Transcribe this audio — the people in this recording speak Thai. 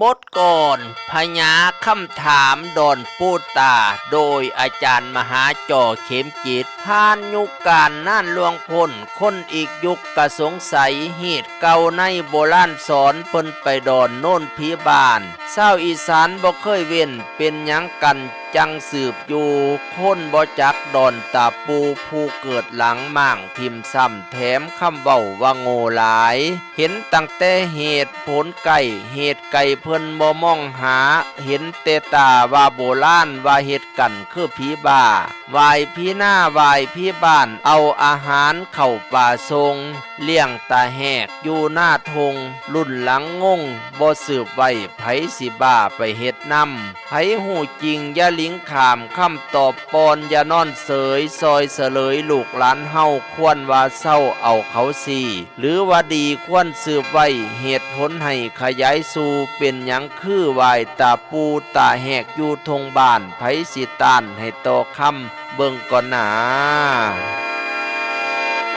มดก่อนพญาคำถามดอนปูตา โดยอาจารย์มหาจ่อเข็มจิตผ่านยุคการน่านลวงพล คนอีกยุคกระสงสัยเหตุเก่าในโบราณสอนเพิ่นไปดอนโน่นพีบานเศร้าอีสานบ่เคยเว้นเป็นยังกัน จังสืบอยู่คนบ่จักดอนตาปูผู้เกิดหลังม่างทิมซ้ำแถมคำเบาว่าโง่หลาย เห็นตั้งแต่เหตุผลไก่เหตุไก่เพิ่นบ่มองหา เห็นเตตาว่าโบราณว่าเหตุกันคือผีบ้าวายพี่หน้าวายพี่บ้านเอาอาหารเข้าป่าทรงเลี้ยงตาแหกอยู่หน้าทง รุ่นหลังงงบ่สืบไว้ไผสิบ้าไปเฮ็ดนำไผหูจริงย่าลิงขามคำตอบปอนยานอนเสยซอยเสลยลูกหลานเฮาควรว่าเศร้าเอาเขาสีหรือว่าดีควรสืบไว้เหตุผลให้ขยายสู่เป็นหยังคือวายตาปูตาแหกอยู่ทงบ้านไผสิตานให้โตอคำเบิ่งก่อนหนา